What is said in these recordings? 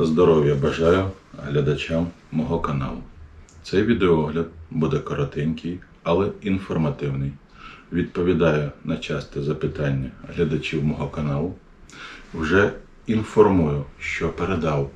Здоров'я бажаю глядачам мого каналу. Цей відеогляд буде коротенький, але інформативний. Відповідаю на часте запитання глядачів мого каналу. Вже інформую, що передав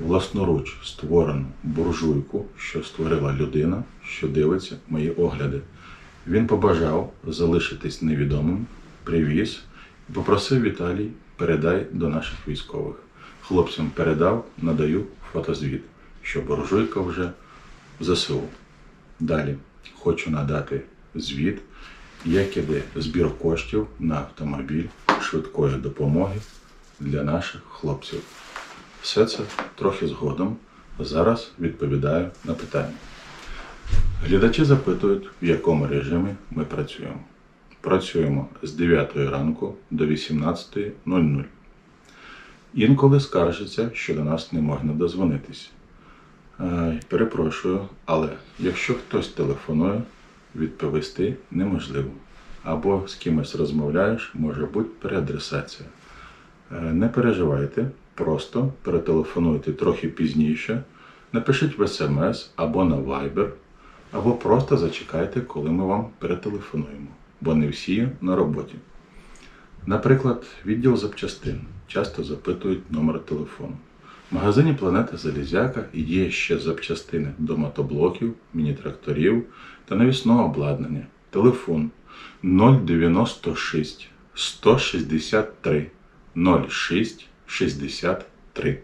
власноруч створену буржуйку, що створила людина, що дивиться мої огляди. Він побажав залишитись невідомим, привіз і попросив Віталій, передай до наших військових. Хлопцям передав, надаю фотозвіт, що буржуйка вже в ЗСУ. Далі хочу надати звіт, як іде збір коштів на автомобіль швидкої допомоги для наших хлопців. Все це трохи згодом. Зараз відповідаю на питання. Глядачі запитують, в якому режимі ми працюємо. Працюємо з 9 ранку до 18.00. Інколи скаржаться, що до нас не можна дозвонитись. Е, Перепрошую, але якщо хтось телефонує, відповісти неможливо. Або з кимось розмовляєш, може бути переадресація. Е, Не переживайте, просто перетелефонуйте трохи пізніше, напишіть в смс або на Viber, або просто зачекайте, коли ми вам перетелефонуємо, бо не всі на роботі. Наприклад, відділ запчастин часто запитують номер телефону. В магазині Планета Залізяка є ще запчастини до мотоблоків, міні-тракторів та навісного обладнання. Телефон 096 163 06 63.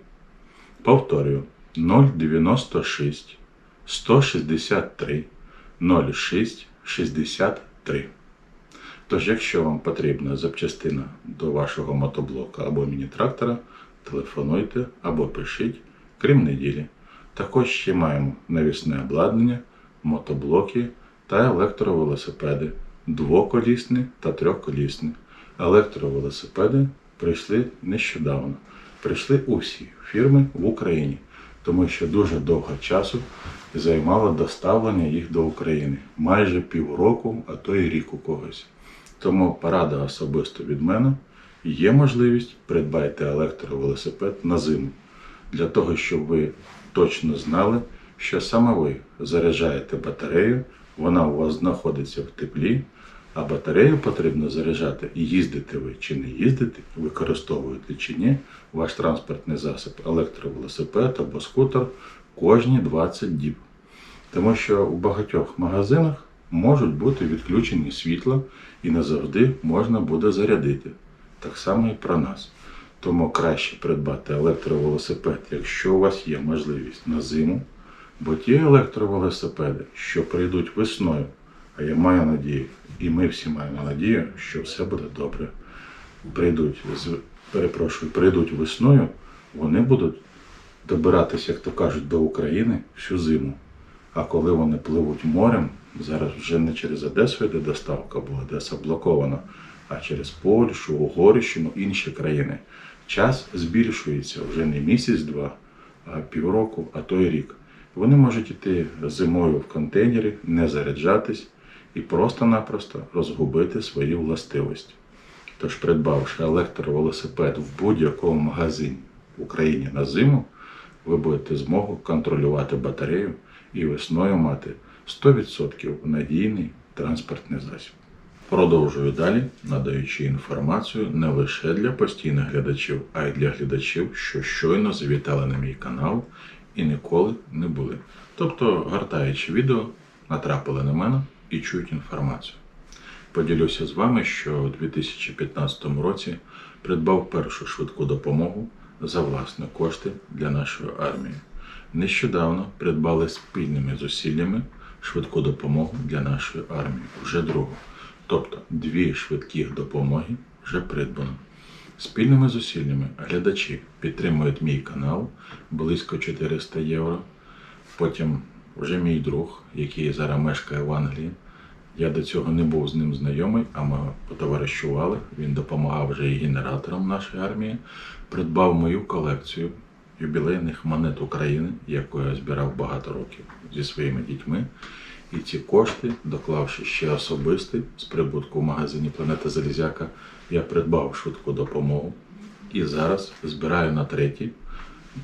Повторюю 096 163 06 63. Тож, якщо вам потрібна запчастина до вашого мотоблока або міні-трактора, телефонуйте або пишіть, крім неділі. Також ще маємо навісне обладнання, мотоблоки та електровелосипеди, двоколісні та трьохколісні. Електровелосипеди прийшли нещодавно. Прийшли усі фірми в Україні, тому що дуже довго часу займало доставлення їх до України. Майже півроку, а то й рік у когось. Тому порада особисто від мене. Є можливість придбайте електровелосипед на зиму для того, щоб ви точно знали, що саме ви заряджаєте батарею, вона у вас знаходиться в теплі, а батарею потрібно заряджати і їздите ви чи не їздите, використовуєте чи ні, ваш транспортний засіб, електровелосипед або скутер кожні 20 діб. Тому що у багатьох магазинах можуть бути відключені світла і не завжди можна буде зарядити. Так само і про нас. Тому краще придбати електровелосипед, якщо у вас є можливість на зиму, бо ті електровелосипеди, що прийдуть весною, а я маю надію, і ми всі маємо надію, що все буде добре. Прийдуть перепрошую, прийдуть весною, вони будуть добиратися, як то кажуть, до України всю зиму. А коли вони пливуть морем, зараз вже не через Одесу йде доставка, бо Одеса блокована, а через Польщу, Угорщину, інші країни. Час збільшується вже не місяць-два, а півроку, а то й рік. Вони можуть йти зимою в контейнері, не заряджатись і просто-напросто розгубити свої властивості. Тож, придбавши електровелосипед в будь-якому магазині в Україні на зиму, ви будете змогу контролювати батарею і весною мати 100% надійний транспортний засіб. Продовжую далі, надаючи інформацію не лише для постійних глядачів, а й для глядачів, що щойно завітали на мій канал і ніколи не були. Тобто, гортаючи відео, натрапили на мене і чують інформацію. Поділюся з вами, що у 2015 році придбав першу швидку допомогу за власні кошти для нашої армії. Нещодавно придбали спільними зусиллями швидку допомогу для нашої армії, вже другу. Тобто дві швидких допомоги вже придбано. Спільними зусиллями глядачі підтримують мій канал близько 400 євро. Потім вже мій друг, який зараз мешкає в Англії. Я до цього не був з ним знайомий, а ми потоваришували. Він допомагав вже і генераторам нашої армії. Придбав мою колекцію юбілейних монет України, яку я збирав багато років зі своїми дітьми. І ці кошти, доклавши ще особистий з прибутку в магазині Планета Залізяка, я придбав швидку допомогу і зараз збираю на третій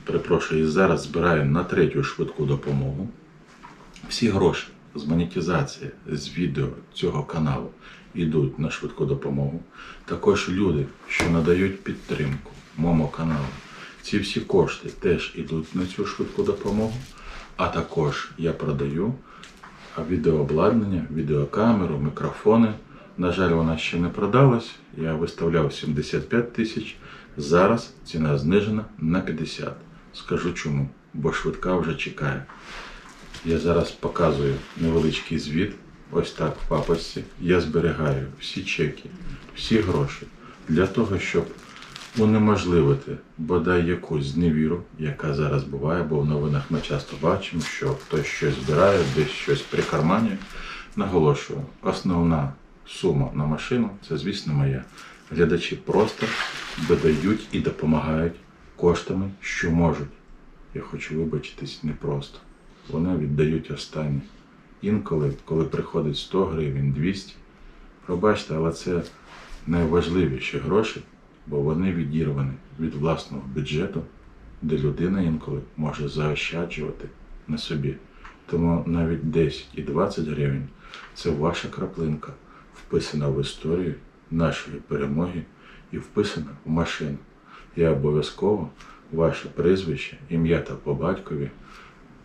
перепрошую, і зараз збираю на третю швидку допомогу. Всі гроші з монетизації з відео цього каналу йдуть на швидку допомогу. Також люди, що надають підтримку моєму каналу, ці всі кошти теж йдуть на цю швидку допомогу. А також я продаю відеообладнання, відеокамеру, мікрофони. На жаль, вона ще не продалась. Я виставляв 75 тисяч. Зараз ціна знижена на 50. Скажу чому, бо швидка вже чекає. Я зараз показую невеличкий звіт. Ось так в папочці. Я зберігаю всі чеки, всі гроші для того, щоб унеможливити бодай якусь зневіру, яка зараз буває, бо в новинах ми часто бачимо, що хтось щось збирає, десь щось прикарманює. Наголошую, основна сума на машину це, звісно, моя. Глядачі просто додають і допомагають коштами, що можуть. Я хочу вибачитись непросто. Вони віддають останнє. Інколи, коли приходить 100 гривень, 200, пробачте, але це найважливіші гроші, бо вони відірвані від власного бюджету, де людина інколи може заощаджувати на собі. Тому навіть 10 і 20 гривень це ваша краплинка, вписана в історію нашої перемоги і вписана в машину. Я обов'язково ваше прізвище, ім'я та по батькові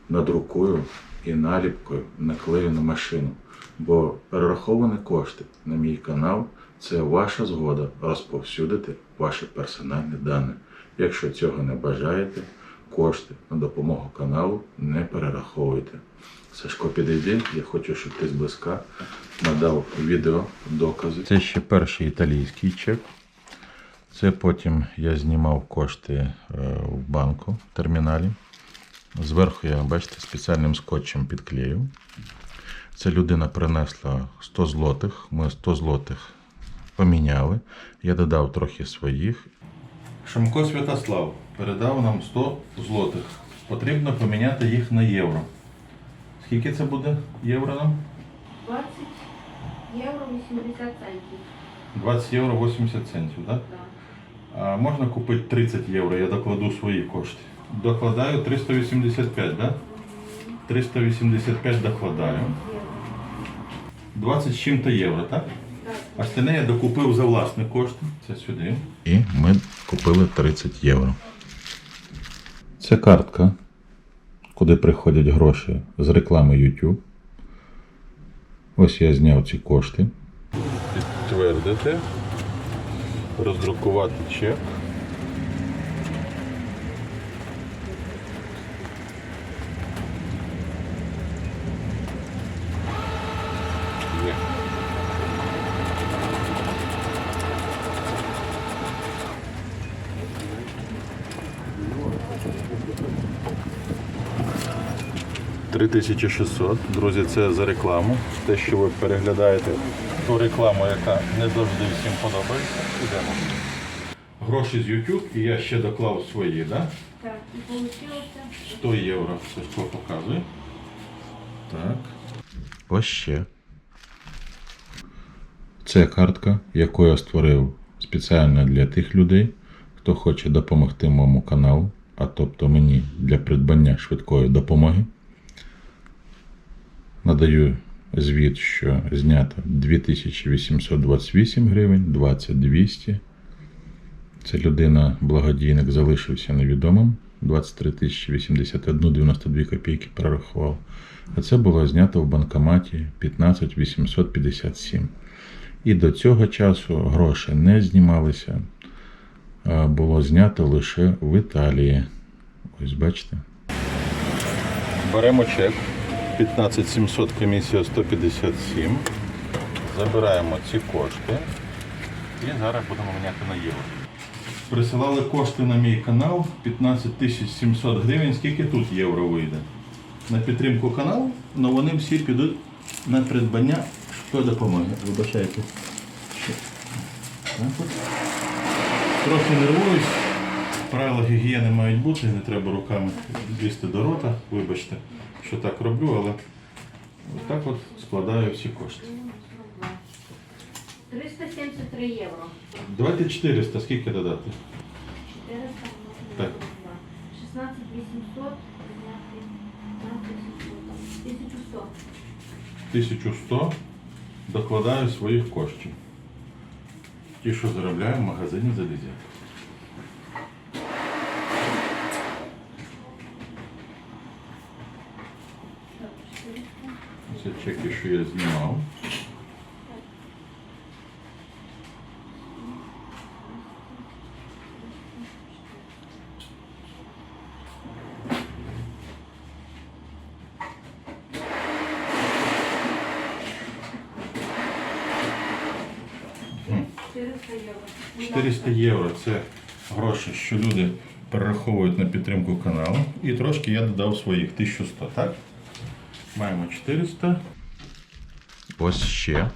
надрукую і наліпкою наклею на машину. Бо перераховані кошти на мій канал це ваша згода розповсюдити ваші персональні дані. Якщо цього не бажаєте, кошти на допомогу каналу не перераховуйте. Сашко, підійди, я хочу, щоб ти зблизька надав відео, докази. Це ще перший італійський чек. Це потім я знімав кошти е, в банку в терміналі. Зверху я, бачите, спеціальним скотчем підклеїв. Це людина принесла 100 злотих. Ми 100 злотих поміняли. Я додав трохи своїх. Шамко Святослав передав нам 100 злотих. Потрібно поміняти їх на євро. Скільки це буде євро нам? 20 євро 80 центів. 20 євро 80 центів, так? Да. А можна купити 30 євро, я докладу свої кошти. Докладаю 385, да? 385 докладаю. 20 з чим-то євро, так? А остальне я докупив за власні кошти. Це сюди. І ми купили 30 євро. Це картка, куди приходять гроші з реклами YouTube. Ось я зняв ці кошти. Підтвердити. Роздрукувати чек. 3600. Друзі, це за рекламу. Те, що ви переглядаєте, ту рекламу, яка не завжди всім подобається, ідемо. Гроші з YouTube і я ще доклав свої, да? так? І вийшло 100 євро. Сашко показує. Так. Ось ще. Це картка, яку я створив спеціально для тих людей, хто хоче допомогти моєму каналу, а тобто мені для придбання швидкої допомоги. Надаю звіт, що знято 2828 гривень, 2200. Це людина, благодійник, залишився невідомим. 23 тисячі 81, 92 копійки перерахував. А це було знято в банкоматі 15 857. І до цього часу гроші не знімалися. Було знято лише в Італії. Ось бачите. Беремо чек. 15 700, комісія 157. Забираємо ці кошти. І зараз будемо міняти на євро. Присилали кошти на мій канал 15 700 гривень. Скільки тут євро вийде? На підтримку каналу, але вони всі підуть на придбання допомоги. Вибачайте. Трохи нервуюсь. Правила гігієни мають бути, не треба руками лізти до рота. Вибачте, що так роблю, але так от складаю всі кошти. 373 євро. Давайте 400, скільки додати? 400 Так. 16 800 відняти на 1100. 1100 докладаю своїх коштів. Ті, що заробляю в магазині залізя. Так, 400. Це чеки, що я знімав. М. 400 євро. 400 євро це гроші, що люди перераховують на підтримку каналу. І трошки я додав своїх 1100, так? Маємо 400. Ось ще.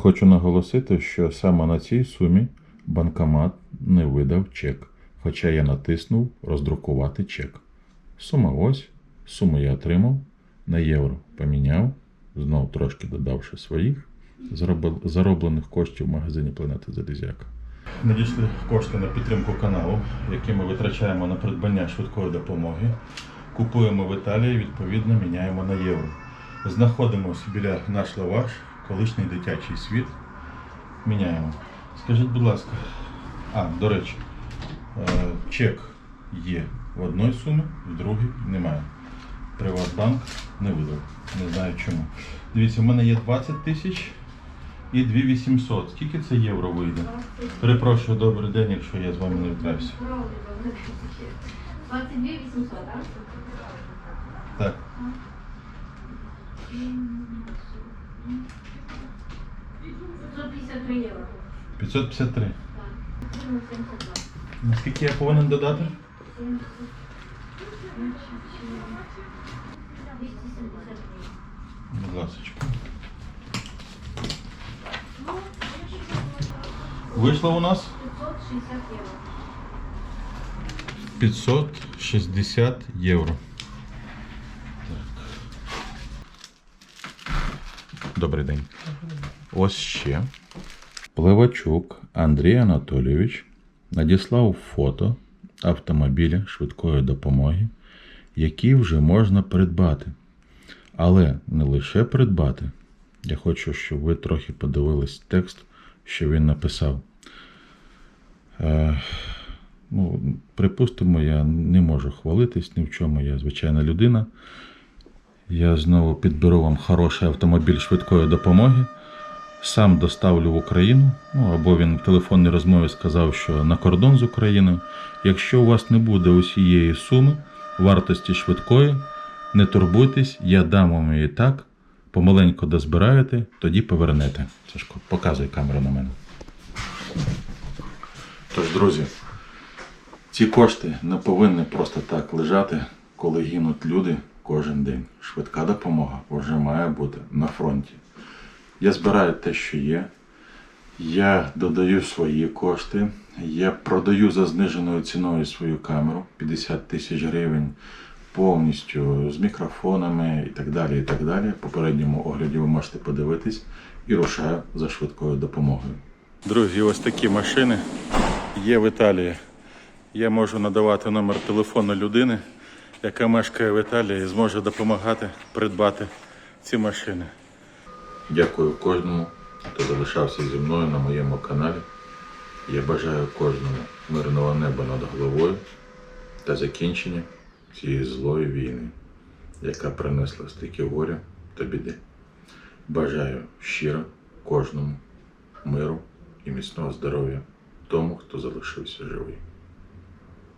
Хочу наголосити, що саме на цій сумі банкомат не видав чек, хоча я натиснув роздрукувати чек. Сума ось, суму я отримав, на євро поміняв, знов трошки додавши своїх зароблених коштів в магазині Планети Залізяка. Надійшли кошти на підтримку каналу, які ми витрачаємо на придбання швидкої допомоги. Купуємо в Італії, відповідно, міняємо на євро. Знаходимося біля наш лаваш, колишній дитячий світ. Міняємо. Скажіть, будь ласка, а, до речі, е, чек є в одної суми, в другій немає. Приватбанк не видав. Не знаю чому. Дивіться, в мене є 20 тисяч і 2800. Скільки це євро вийде? Перепрошую, добрий день, якщо я з вами не вітаюся. 22 800, так? Так. Це 53 євро. 553. Так. Наскільки я повинен додати? 70. 273. Будь ласка. Вийшло у нас 560 євро. 560 євро. Добрий день. Ось ще. Пливачук Андрій Анатолійович надіслав фото автомобіля швидкої допомоги, який вже можна придбати. Але не лише придбати. Я хочу, щоб ви трохи подивились текст, що він написав. Е, ну, припустимо, я не можу хвалитись ні в чому, я звичайна людина. Я знову підберу вам хороший автомобіль швидкої допомоги. Сам доставлю в Україну, ну або він в телефонній розмові сказав, що на кордон з Україною. Якщо у вас не буде усієї суми вартості швидкої, не турбуйтесь, я дам вам її так, помаленьку дозбираєте, тоді повернете. Сашко, показуй камеру на мене. Тож, друзі, ці кошти не повинні просто так лежати, коли гинуть люди кожен день. Швидка допомога вже має бути на фронті. Я збираю те, що є. Я додаю свої кошти. Я продаю за зниженою ціною свою камеру 50 тисяч гривень повністю з мікрофонами і так далі. і так далі. В попередньому огляді ви можете подивитись і рушаю за швидкою допомогою. Друзі, ось такі машини є в Італії. Я можу надавати номер телефону людини, яка мешкає в Італії і зможе допомагати придбати ці машини. Дякую кожному, хто залишався зі мною на моєму каналі. Я бажаю кожному мирного неба над головою та закінчення цієї злої війни, яка принесла стільки горя та біди. Бажаю щиро кожному миру і міцного здоров'я тому, хто залишився живий.